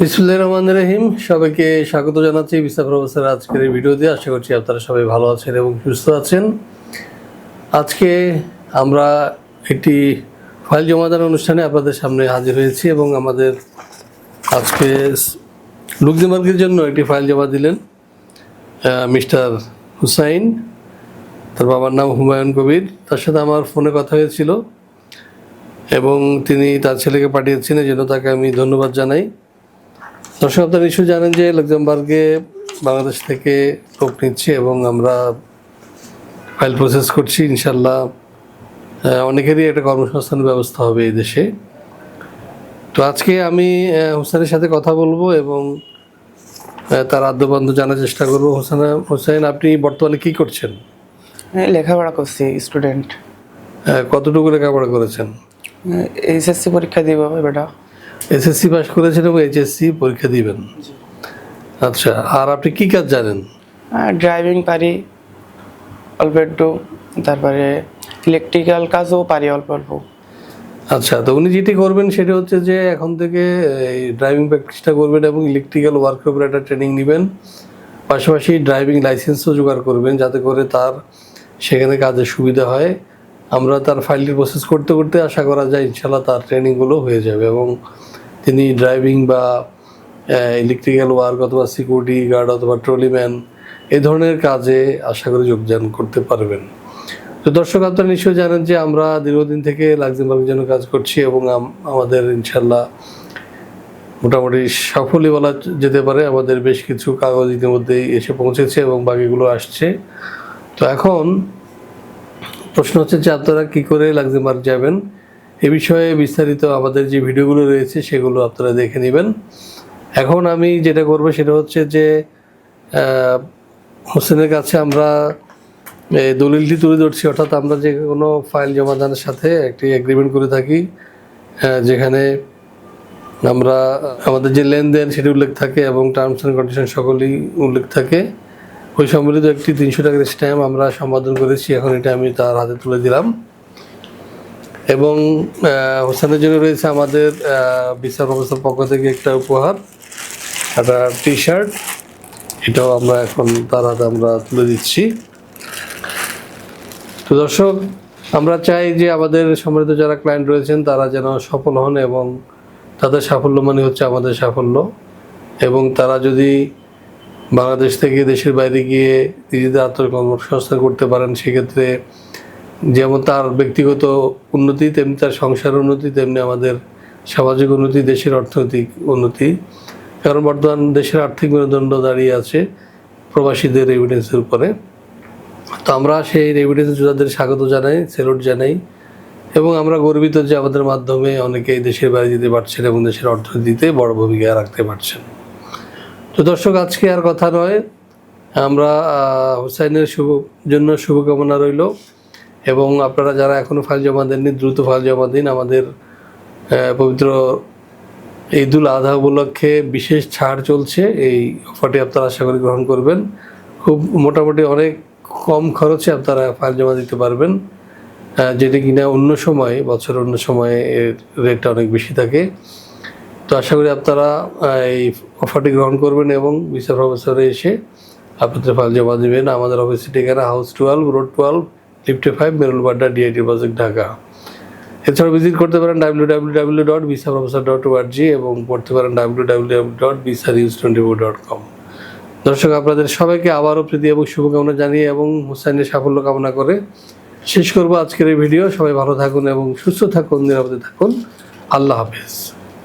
বিসমুল্লাহ রহমান রহিম। সবাইকে স্বাগত জানাচ্ছি বিসা প্রফেসর আজকের এই ভিডিও দিয়ে আশা করছি আপনারা সবাই ভালো আছেন এবং সুস্থ আছেন। আজকে আমরা একটি ফাইল জমাদান অনুষ্ঠানে আপনাদের সামনে হাজির হয়েছি এবং আমাদের আজকে লুকজেমার্গের জন্য একটি ফাইল জমা দিলেন মিস্টার হুসাইন। তার বাবার নাম হুমায়ুন কবির। তার সাথে আমার ফোনে কথা হয়েছিল এবং তিনি তার ছেলেকে পাঠিয়েছেন এই জন্য তাকে আমি ধন্যবাদ জানাই। দর্শক আপনারা নিশ্চয়ই জানেন যে লাক্সামবার্গে বাংলাদেশ থেকে লোক নিচ্ছে এবং আমরা ফাইল প্রসেস করছি ইনশাল্লাহ অনেকেরই একটা কর্মসংস্থানের ব্যবস্থা হবে এই দেশে। তো আজকে আমি হোসেনের সাথে কথা বলব এবং তার আদ্যবন্ধ জানার চেষ্টা করব। হোসেন হোসেন আপনি বর্তমানে কি করছেন? হ্যাঁ, লেখাপড়া করছি স্টুডেন্ট কতটুকু লেখাপড়া করেছেন? এইচএসসি পরীক্ষা দিব বেটা এসএসসি পাস করেছেন এবং এইচএসসি পরীক্ষা দিবেন। আচ্ছা আর আপনি কি কাজ জানেন? ড্রাইভিং পারি অল্প একটু তারপরে ইলেকট্রিক্যাল কাজও পারি অল্প অল্প। আচ্ছা তো উনি যেটি করবেন সেটা হচ্ছে যে এখন থেকে এই ড্রাইভিং প্র্যাকটিসটা করবেন এবং ইলেকট্রিক্যাল ওয়ার্কের উপর একটা ট্রেনিং নেবেন। পাশাপাশি ড্রাইভিং লাইসেন্সও জোগাড় করবেন যাতে করে তার সেখানে কাজের সুবিধা হয়। আমরা তার ফাইলটি প্রসেস করতে করতে আশা করা যায় ইনশাল্লাহ তার ট্রেনিংগুলো হয়ে যাবে এবং তিনি ড্রাইভিং বা ইলেকট্রিক্যাল ওয়ার্ক অথবা সিকিউরিটি গার্ড অথবা ট্রলিম্যান এই ধরনের কাজে আশা করি যোগদান করতে পারবেন। তো দর্শক, আপনারা নিশ্চয়ই জানেন যে আমরা দীর্ঘদিন থেকে লাক্সেমবার্গের জন্য কাজ করছি এবং আমাদের ইনশাল্লাহ মোটামুটি সফলই বলা যেতে পারে। আমাদের বেশ কিছু কাগজ ইতিমধ্যেই এসে পৌঁছেছে এবং বাকিগুলো আসছে। তো এখন প্রশ্ন হচ্ছে যে আপনারা কী করে লাক্সেমবার্গ যাবেন? এ বিষয়ে বিস্তারিত আমাদের যে ভিডিওগুলো রয়েছে সেগুলো আপনারা দেখে নেবেন। এখন আমি যেটা করব সেটা হচ্ছে যে হোসেনের কাছে আমরা দলিলটি তুলে ধরছি। অর্থাৎ আমরা যে কোনো ফাইল জমাদানের সাথে একটি এগ্রিমেন্ট করে থাকি যেখানে আমরা, আমাদের যে লেনদেন সেটি উল্লেখ থাকে এবং টার্মস অ্যান্ড কন্ডিশন সকলেই উল্লেখ থাকে। ওই সম্বলিত একটি তিনশো টাকার স্ট্যাম্প আমরা সম্পাদন করেছি। এখন এটা আমি তার হাতে তুলে দিলাম। এবং হোসেনের জন্য রয়েছে আমাদের বিচার প্রফেসর পক্ষ থেকে একটা উপহার, একটা টি শার্ট এটাও আমরা এখন তার হাতে আমরা তুলে দিচ্ছি। তো দর্শক, আমরা চাই যে আমাদের সম্মানিত যারা ক্লায়েন্ট রয়েছেন, তারা যেন সফল হন এবং তাদের সাফল্য মানে হচ্ছে আমাদের সাফল্য। এবং তারা যদি বাংলাদেশ থেকে দেশের বাইরে গিয়ে নিজেদের আত্মকর্মসংস্থান করতে পারেন, সেক্ষেত্রে যেমন তার ব্যক্তিগত উন্নতি, তেমনি তার সংসার উন্নতি, তেমনি আমাদের সামাজিক উন্নতি, দেশের অর্থনৈতিক উন্নতি। কারণ বর্তমান দেশের আর্থিক মেরুদণ্ড দাঁড়িয়ে আছে প্রবাসীদের এভিডেন্সের উপরে। তো আমরা সেই এভিডেন্স যোদ্ধাদের স্বাগত জানাই সেলুট জানাই। এবং আমরা গর্বিত যে আমাদের মাধ্যমে অনেকেই দেশের বাইরে যেতে পারছেন এবং দেশের অর্থনীতিতে বড় ভূমিকা রাখতে পারছেন। তো দর্শক, আজকে আর কথা নয়। আমরা হুসাইনের শুভ, জন্য শুভকামনা রইল। এবং আপনারা যারা এখনও ফাইল জমা দেননি, দ্রুত ফাইল জমা দিন। আমাদের পবিত্র ঈদুল আধা উপলক্ষে বিশেষ ছাড় চলছে। এই অফারটি আপনারা আশা করি গ্রহণ করবেন। খুব মোটামুটি অনেক কম খরচে আপনারা ফাইল জমা দিতে পারবেন। যেটি কিনা অন্য সময়, বছর অন্য সময়ে এর রেটটা অনেক বেশি থাকে। তো আশা করি আপনারা এই অফারটি গ্রহণ করবেন এবং বিচার প্রফেসরে এসে আপনাদের ফাইল জমা দেবেন। আমাদের অফিসের ঠিকানা হাউস টুয়েলভ, রোড টুয়েলভ লিফটে five Merul Merulbadda DIT project Dhaka. এছাড়াও ভিজিট করতে পারেন W W W dot visa professor dot org এবং পড়তে পারেন W W W dot visa news twenty four dot com দর্শক, আপনাদের সবাইকে আবারও প্রীতি এবং শুভকামনা জানিয়ে এবং হুসাইনের সাফল্য কামনা করে শেষ করব আজকের এই ভিডিও। সবাই ভালো থাকুন এবং সুস্থ থাকুন, নিরাপদে থাকুন। আল্লাহ হাফেজ।